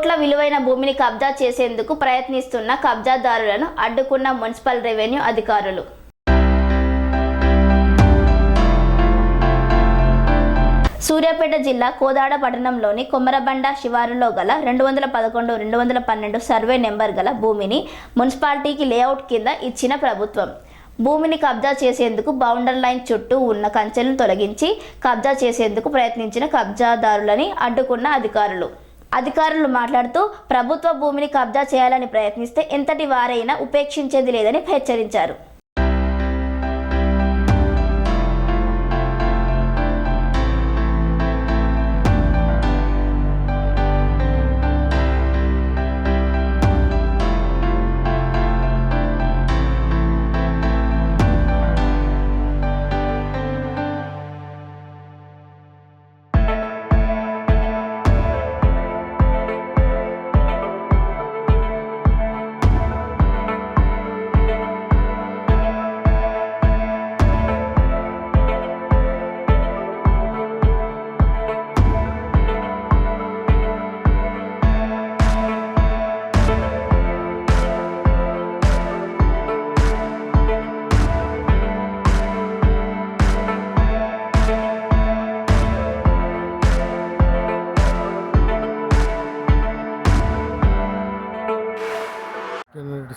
కోట్ల విలువైన భూమిని కబ్జా చేసేందుకు ప్రయత్నిస్తున్న కబ్జాదారులను అడ్డుకున్న మున్సిపల్ రెవెన్యూ అధికారులు. సూర్యాపేట జిల్లా కోదాడ పట్టణంలోని కొమరబండ శివారులో గల రెండు వందల పదకొండు రెండు వందల పన్నెండు సర్వే నెంబర్ గల భూమిని మున్సిపాలిటీకి లేఅవుట్ కింద ఇచ్చిన ప్రభుత్వం. భూమిని కబ్జా చేసేందుకు బౌండర్ లైన్ చుట్టూ ఉన్న కంచెలను తొలగించి కబ్జా చేసేందుకు ప్రయత్నించిన కబ్జాదారులని అడ్డుకున్న అధికారులు. అధికారులు మాట్లాడుతూ ప్రభుత్వ భూమిని కబ్జా చేయాలని ప్రయత్నిస్తే ఎంతటి వారైనా ఉపేక్షించేది లేదని హెచ్చరించారు.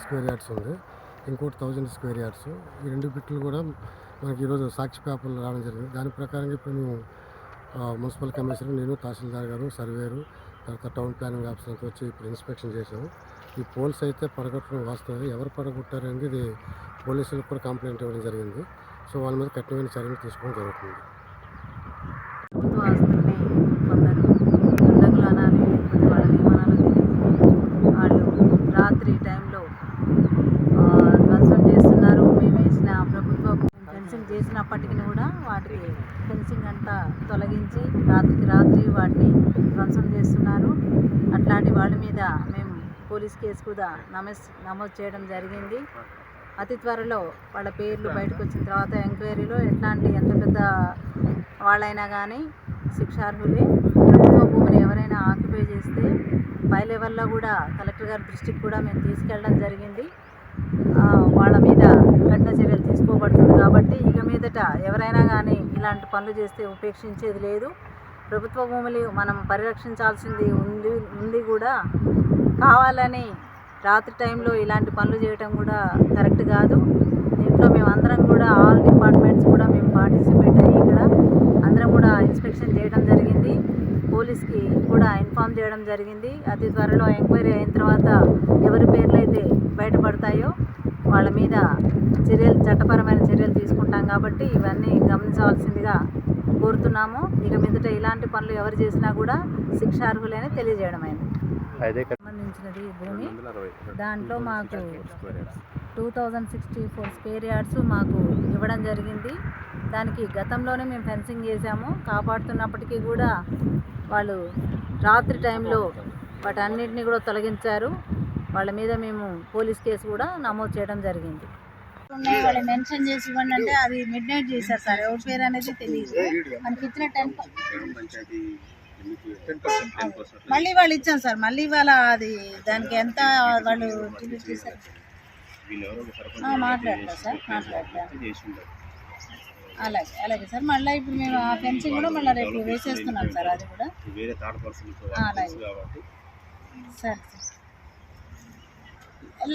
స్క్వేర్ యార్డ్స్ ఉంది. ఇంకోటి థౌజండ్ స్క్వేర్ యార్డ్స్. ఈ రెండు బిట్లు కూడా మనకి ఈరోజు సాక్షి పేపర్లు రావడం జరిగింది. దాని ప్రకారంగా ఇప్పుడు మేము మున్సిపల్ కమిషనర్ నేను తహసీల్దార్ గారు సర్వేరు తర్వాత టౌన్ ప్లానింగ్ ఆఫీసర్ అంతా వచ్చి ఇప్పుడు ఇన్స్పెక్షన్ చేశాము. ఈ పోల్స్ అయితే పడగొట్టడం వాస్తవం ఎవరు పడగొట్టారనేది పోలీసులకు కూడా కంప్లైంట్ ఇవ్వడం జరిగింది. సో వాళ్ళ మీద కఠినమైన చర్యలు తీసుకోవడం జరుగుతుంది ప్రభుత్వ ఆస్తుల్ని కొందరు దుండగులు అనాలి లేకపోతే వాళ్ళ నియమనాలు తెలియదు వాళ్ళు రాత్రి టైంలో ఆ, ధ్వంసం చేస్తున్నారు మేము వేసిన ప్రభుత్వ ఫెన్సింగ్ చేసినప్పటికీ కూడా వాటికి ఫెన్సింగ్ అంతా తొలగించి రాత్రికి రాత్రి వాటిని ధ్వంసం చేస్తున్నారు. అట్లాంటి వాళ్ళ మీద మేము పోలీస్ కేసు కూడా నమోస్ నమోదు చేయడం జరిగింది. అతి త్వరలో వాళ్ళ పేర్లు బయటకు వచ్చిన తర్వాత ఎంక్వైరీలో ఎట్లాంటి ఎంత పెద్ద వాళ్ళైనా కానీ శిక్షార్హులే. ప్రభుత్వ భూమిని ఎవరైనా ఆక్యుపై చేస్తే పై లెవెల్లో కూడా కలెక్టర్ గారి దృష్టికి కూడా మేము తీసుకెళ్ళడం జరిగింది. వాళ్ళ మీద కఠిన చర్యలు తీసుకోబడుతుంది కాబట్టి ఇక మీదట ఎవరైనా కానీ ఇలాంటి పనులు చేస్తే ఉపేక్షించేది లేదు. ప్రభుత్వ భూములు మనం పరిరక్షించాల్సింది ఉంది ఉంది కూడా. కావాలని రాత్రి టైంలో ఇలాంటి పనులు చేయటం కూడా కరెక్ట్ కాదు. దీంట్లో మేము అందరం కూడా ఆల్ డిపార్ట్మెంట్స్ కూడా మేము పార్టిసిపేట్ అయ్యి ఇక్కడ అందరం కూడా ఇన్స్పెక్షన్ చేయడం జరిగింది. పోలీస్కి కూడా ఇన్ఫామ్ చేయడం జరిగింది. అతి త్వరలో ఎంక్వైరీ అయిన తర్వాత ఎవరి పేర్లు అయితే బయటపడతాయో వాళ్ళ మీద చర్యలు చట్టపరమైన చర్యలు తీసుకుంటాం కాబట్టి ఇవన్నీ గమనించవలసిందిగా కోరుతున్నాము. ఇక మీదట ఇలాంటి పనులు ఎవరు చేసినా కూడా శిక్షార్హులని తెలియజేయడం అయింది. సంబంధించినది భూమి. దాంట్లో మాకు two thousand sixty four square yards మాకు ఇవ్వడం జరిగింది. దానికి గతంలోనే మేము ఫెన్సింగ్ చేసాము కాపాడుతున్నప్పటికీ కూడా వాళ్ళు రాత్రి టైంలో వాటన్నిటిని కూడా తొలగించారు. వాళ్ళ మీద మేము పోలీస్ కేసు కూడా నమోదు చేయడం జరిగింది. వాళ్ళు మెన్షన్ చేసి ఇవ్వండి అంటే అది మిడ్ నైట్ చేశారు సార్. ఎవరి పేరు అనేది తెలియదు. మనకి ఇచ్చిన టెన్ మళ్ళీ వాళ్ళు ఇచ్చాం సార్. మళ్ళీ వాళ్ళ అది దానికి ఎంత వాళ్ళు మాట్లాడతారు సార్. మాట్లాడతారు అలాగే అలాగే సార్. మళ్ళీ ఇప్పుడు మేము ఆ ఫెన్సింగ్ కూడా మళ్ళీ రేపు వేసేస్తున్నాం సార్ అది కూడా. వేరే థర్డ్ పర్సన్ కాబట్టి. సరే సార్.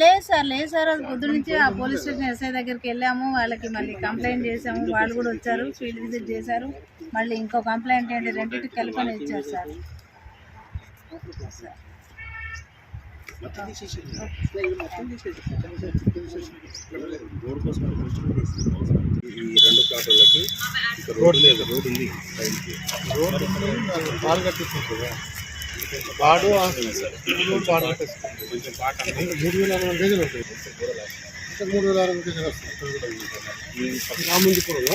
లేదు సార్ లేదు సార్. అది పొద్దు నుంచి ఆ పోలీస్ స్టేషన్ ఎస్ఐ దగ్గరికి వెళ్ళాము. వాళ్ళకి మళ్ళీ కంప్లైంట్ చేసాము వాళ్ళు కూడా వచ్చారు ఫీల్డ్ విజిట్ చేశారు. మళ్ళీ ఇంకో కంప్లైంట్ ఏంటి రెండింటికి కలిపని ఇచ్చారు సార్. రోడ్ కోసం construction చేసింది అవసరం. ఈ రెండు ప్లాట్లకి ఇక్కడ రోడ్ లేదు రోడ్ ఉంది సైడ్కి. పాలు కట్టిస్తుంది వాడు పాడు కట్టేస్తుంది కొంచెం పాట ఉంది. మూడు వేల అరవై గజలు ఉంటాయి ఇంకా మూడు వేల అరవై గజలు వస్తాయి. రాముందిపురంలో